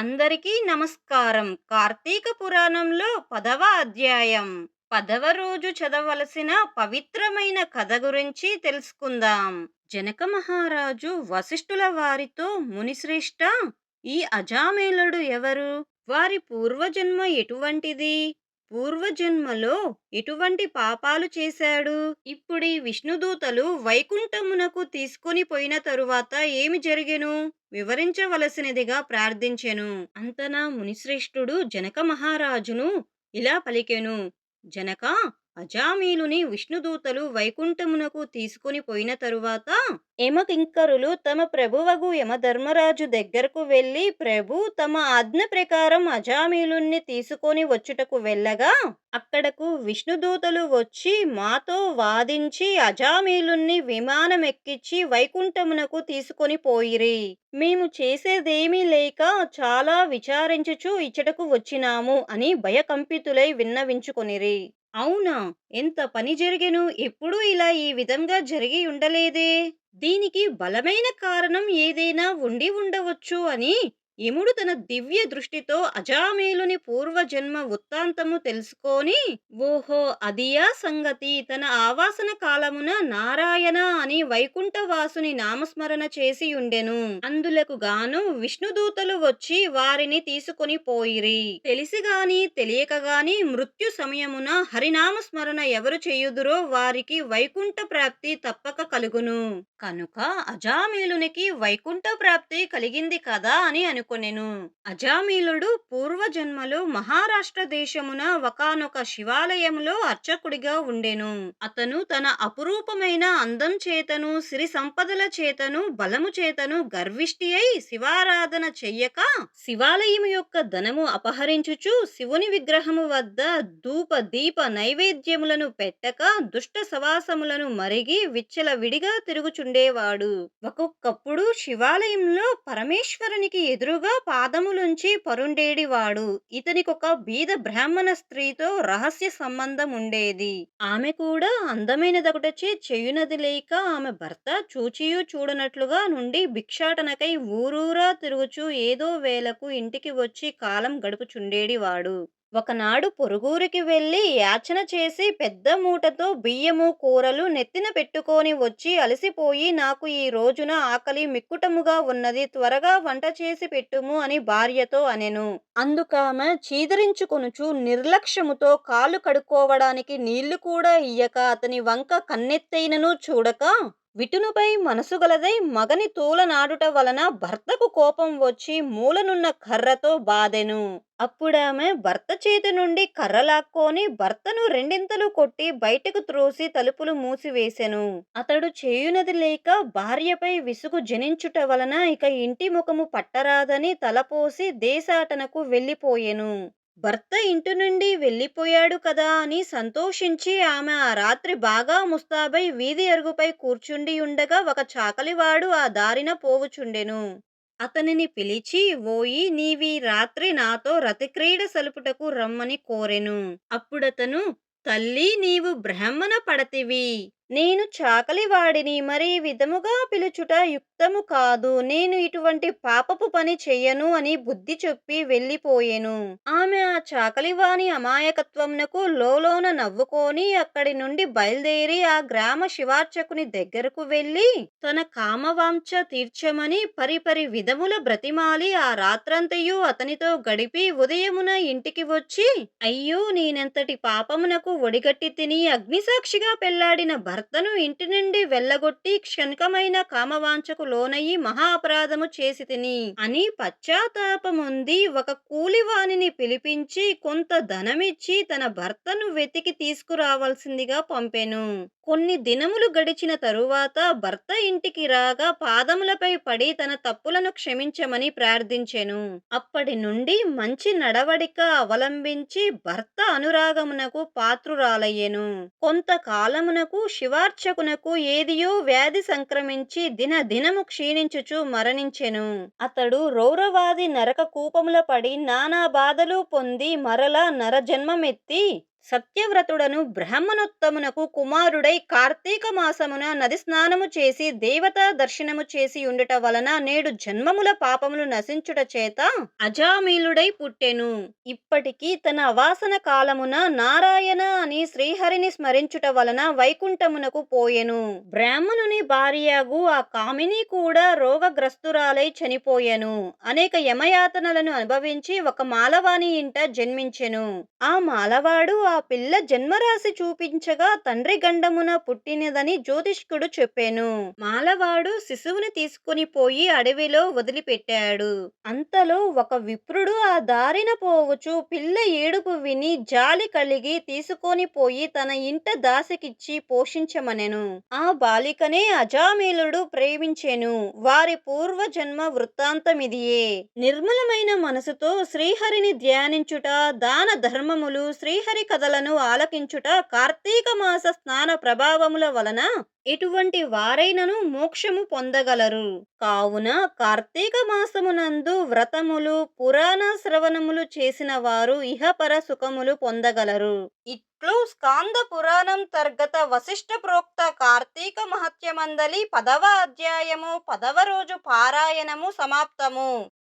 అందరికీ నమస్కారం. కార్తీక పురాణంలో పదవ అధ్యాయం పదవ రోజు చదవలసిన పవిత్రమైన కథ గురించి తెలుసుకుందాం. జనక మహారాజు వశిష్ఠుల వారితో మునిశ్రేష్ఠ ఈ అజామేలుడు ఎవరు? వారి పూర్వజన్మ ఎటువంటిది? పూర్వజన్మలో ఎటువంటి పాపాలు చేశాడు. ఇప్పుడీ విష్ణుదూతలు వైకుంఠమునకు తీసుకుని పోయిన తరువాత ఏమి జరిగెను? వివరించవలసినదిగా ప్రార్థించెను. అంతనా మునిశ్రేష్ఠుడు జనక మహారాజును ఇలా పలికెను. జనక అజామీలుని విష్ణుదూతలు వైకుంఠమునకు తీసుకుని పోయిన తరువాత యమకింకరులు తమ ప్రభువగు యమధర్మరాజు దగ్గరకు వెళ్ళి ప్రభు తమ ఆజ్ఞ ప్రకారం అజామీలుణ్ణి తీసుకొని వచ్చుటకు వెళ్ళగా అక్కడకు విష్ణుదూతలు వచ్చి మాతో వాదించి అజామీలుణ్ణి విమానం ఎక్కించి వైకుంఠమునకు తీసుకొని పోయిరి. మేము చేసేదేమీ లేక చాలా విచారించుచు ఇచ్చటకు వచ్చినాము అని భయకంపితులై విన్నవించుకొనిరి. అవునా? ఎంత పని జరిగెను? ఎప్పుడూ ఇలా ఈ విధంగా జరిగి ఉండలేదే. దీనికి బలమైన కారణం ఏదైనా ఉండి ఉండవచ్చు అని యముడు తన దివ్య దృష్టితో అజామేలుని పూర్వజన్మ వృత్తాంతము తెలుసుకొని ఓహో అదియా సంగతి తన ఆవాసన కాలమున నారాయణ అని వైకుంఠవాసుని నామస్మరణ చేసి ఉండెను. అందులకు గాను విష్ణుదూతలు వచ్చి వారిని తీసుకొని పోయిరి. తెలిసిగాని తెలియకగాని మృత్యు సమయమున హరినామస్మరణ ఎవరు చేయుదురో వారికి వైకుంఠ ప్రాప్తి తప్పక కలుగును. కనుక అజామేలునికి వైకుంఠ ప్రాప్తి కలిగింది కదా అని అనుకొనెను అజామీలుడు పూర్వజన్మలో మహారాష్ట్ర దేశమున ఒకనొక శివాలయములో అర్చకుడిగా ఉండెను. అతను తన అపురూపమైన అందం చేతను సిరి సంపదల చేతను బలము చేతను గర్విష్టి అయి శివారాధన చెయ్యక శివాలయం యొక్క ధనము అపహరించుచు శివుని విగ్రహము వద్ద ధూప దీప నైవేద్యములను పెట్టక దుష్ట సవాసములను మరిగి విచ్చల విడిగా తిరుగుచుండేవాడు. ఒక్కొక్కప్పుడు శివాలయంలో పరమేశ్వరునికి ఎదురు ఎదురుగా పాదములుంచి పరుండేడివాడు. ఇతనికొక బీద బ్రాహ్మణ స్త్రీతో రహస్య సంబంధం ఉండేది ఆమె కూడా అందమైనదొకటచే చేయునది లేక ఆమె భర్త చూచియూ చూడనట్లుగా నుండి భిక్షాటనకై ఊరూరా తిరుగుచూ ఏదో వేలకు ఇంటికి వచ్చి కాలం గడుపుచుండేడివాడు. ఒకనాడు పొరుగురికి వెళ్ళి యాచన చేసి పెద్ద మూటతో బియ్యము కూరలు నెత్తిన పెట్టుకొని వచ్చి అలసిపోయి నాకు ఈ రోజున ఆకలి మిక్కుటముగా ఉన్నది త్వరగా వంట చేసి పెట్టుము అని భార్యతో అనెను. అందుకామె చీదరించుకొనుచు నిర్లక్ష్యముతో కాలు కడుక్కోవడానికి నీళ్ళు కూడా ఇయ్యక అతని వంక కన్నెత్తైనను చూడక విటునుపై మనసు గలదై మగని తూలనాడుట వలన భర్తకు కోపం వచ్చి మూలనున్న కర్రతో బాధెను. అప్పుడామె భర్త చేతి నుండి కర్ర లాక్కొని భర్తను రెండింతలు కొట్టి బయటకు త్రోసి తలుపులు మూసివేశెను అతడు చేయునది లేక భార్యపై విసుగు జనించుట వలన ఇక ఇంటి ముఖము పట్టరాదని తలపోసి దేశాటనకు వెళ్ళిపోయెను. భర్త ఇంటి నుండి వెళ్ళిపోయాడు కదా అని సంతోషించి ఆమె ఆ రాత్రి బాగా ముస్తాబై వీధి అరుగుపై కూర్చుండి ఉండగా ఒక చాకలివాడు ఆ దారిన పోవుచుండెను. అతనిని పిలిచి ఓయి నీవీ రాత్రి నాతో రతిక్రీడ సలుపుటకు రమ్మని కోరెను. అప్పుడతను తల్లి నీవు బ్రాహ్మణ పడతివి. నేను చాకలివాడిని మరి విధముగా పిలుచుట యుక్తము కాదు. నేను ఇటువంటి పాపపు పని చెయ్యను అని బుద్ధి చెప్పి వెళ్ళిపోయెను. ఆమె ఆ చాకలివాని అమాయకత్వమునకు లోలోన నవ్వుకొని అక్కడి నుండి బయలుదేరి ఆ గ్రామ శివార్చకుని దగ్గరకు వెళ్ళి తన కామవాంఛ తీర్చమని పరిపరి విధముల బ్రతిమాలి ఆ రాత్రంతయు అతనితో గడిపి ఉదయమున ఇంటికి వచ్చి అయ్యో నేనెంతటి పాపమునకు ఒడిగట్టి తిని అగ్నిసాక్షిగా పెళ్ళాడిన భర్తను ఇంటి నుండి వెళ్ళగొట్టి క్షణికమైన కామవాంఛకు లోనయ్యి మహా అపరాధము చేసి తిని అని పశ్చాత్తాపముంది ఒక కూలివాణిని పిలిపించి కొంత ధనమిచ్చి తన భర్తను వెతికి తీసుకురావాల్సిందిగా పంపెను. కొన్ని దినములు గడిచిన తరువాత భర్త ఇంటికి రాగా పాదములపై పడి తన తప్పులను క్షమించమని ప్రార్థించెను. అప్పటి నుండి మంచి నడవడిక అవలంబించి భర్త అనురాగమునకు పాత్రురాలయ్యెను. కొంతకాలమునకు శివార్చకునకు ఏదియో వ్యాధి సంక్రమించి దిన దినము క్షీణించుచు మరణించెను. అతడు రౌరవాది నరక కూపముల పడి నానా బాధలు పొంది మరలా నరజన్మమెత్తి సత్యవ్రతుడను బ్రాహ్మణోత్తమునకు కుమారుడై కార్తీక మాసమున నది స్నానము చేసి దేవతా దర్శనము చేసి ఉండుట వలన నేడు జన్మముల పాపములు నశించుట చేత అజామీలుడై పుట్టెను. ఇప్పటికీ తన అవాసన కాలమున నారాయణ అని శ్రీహరిని స్మరించుట వలన వైకుంఠమునకు పోయెను. బ్రాహ్మణుని భార్యగు ఆ కామిని కూడా రోగగ్రస్తురాలై చనిపోయెను. అనేక యమయాతనలను అనుభవించి ఒక మాలవాణి ఇంట జన్మించెను. ఆ మాలవాడు ఆ పిల్ల జన్మరాశి చూపించగా తండ్రి గండమున పుట్టినదని జ్యోతిష్కుడు చెప్పాను. మాలవాడు శిశువుని తీసుకుని పోయి అడవిలో వదిలిపెట్టాడు. అంతలో ఒక విప్రుడు ఆ దారిన పోవచ్చు. పిల్ల ఏడుపు విని జాలి కలిగి తీసుకొని పోయి తన ఇంట దాసికిచ్చి పోషించమనెను. ఆ బాలికనే అజామీలుడు ప్రేమించెను. వారి పూర్వ జన్మ వృత్తాంతమిదియే. నిర్మలమైన మనసుతో శ్రీహరిని ధ్యానించుట దాన ధర్మములు శ్రీహరి కథ కథలను ఆలకించుట కార్తీక మాస స్నాన ప్రభావముల వలన ఎటువంటి వారైనను మోక్షము పొందగలరు. కావున కార్తీక మాసమునందు వ్రతములు పురాణ శ్రవణములు చేసిన వారు ఇహపర సుఖములు పొందగలరు. ఇట్లు స్కాంద పురాణం తర్గత వశిష్ఠ ప్రోక్త కార్తీక మహత్యమందలి పదవ అధ్యాయము పదవ రోజు పారాయణము సమాప్తము.